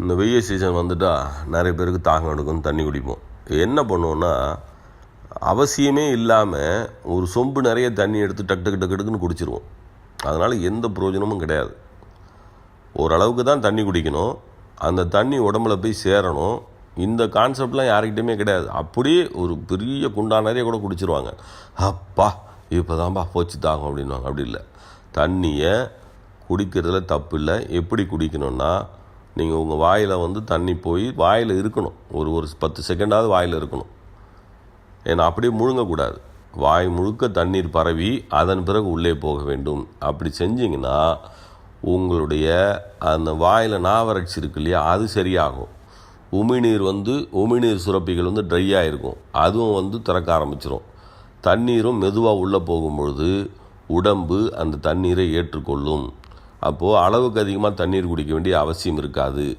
இந்த வெய்ய சீசன் வந்துட்டால் நிறைய பேருக்கு தாகம் எடுக்கும் தண்ணி குடிப்போம். என்ன பண்ணுவோன்னா அவசியமே இல்லாமல் ஒரு சொம்பு நிறைய தண்ணி எடுத்து டக்கு டக்கு டக்கு டக்குன்னு குடிச்சிருவோம். அதனால் எந்த பிரயோஜனமும் கிடையாது. ஓரளவுக்கு தான் தண்ணி குடிக்கணும். அந்த தண்ணி உடம்புல போய் சேரணும். இந்த கான்செப்ட்லாம் யாருக்கிட்டையுமே கிடையாது. அப்படியே ஒரு பெரிய குண்டா நிறைய கூட குடிச்சிருவாங்க. அப்பா இப்போ தான்ப்பா போச்சு தாகம் அப்படின்வாங்க அப்படி இல்லை. தண்ணியை குடிக்கிறதுல தப்பு இல்லை எப்படி குடிக்கணும்னா நீங்கள் உங்கள் வாயில் வந்து தண்ணி போய் வாயில் இருக்கணும். ஒரு ஒரு பத்து செகண்டாவது வாயில் இருக்கணும். ஏன்னா அப்படியே முழுங்கக்கூடாது. வாய் முழுக்க தண்ணீர் பரவி அதன் பிறகு உள்ளே போக வேண்டும். அப்படி செஞ்சிங்கன்னா உங்களுடைய அந்த வாயில் நாவறட்சி இருக்கு இல்லையா அது சரியாகும். உமிநீர் வந்து உமிநீர் சுரப்பிகள் வந்து ட்ரையாக இருக்கும் அதுவும் வந்து திறக்க ஆரம்பிச்சிடும் தண்ணீரும் மெதுவாக உள்ளே போகும்பொழுது உடம்பு அந்த தண்ணீரை ஏற்றுக்கொள்ளும். அப்போது அளவுக்கு அதிகமாக தண்ணீர் குடிக்க வேண்டிய அவசியம் இருக்காது.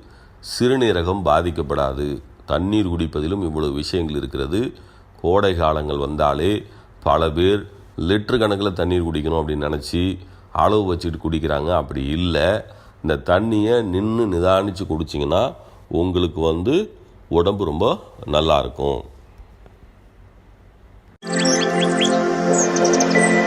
சிறுநீரகம் பாதிக்கப்படாது. தண்ணீர் குடிப்பதிலும் இவ்வளவு விஷயங்கள் இருக்கிறது. கோடை காலங்கள் வந்தாலே பல பேர் லிட்டரு கணக்கில் தண்ணீர் குடிக்கணும் அப்படின்னு நினச்சி அளவு வச்சுட்டு குடிக்கிறாங்க. அப்படி இல்லை. இந்த தண்ணியை நின்று நிதானித்து குடிச்சிங்கன்னா உங்களுக்கு வந்து உடம்பு ரொம்ப நல்லா இருக்கும். Thank you.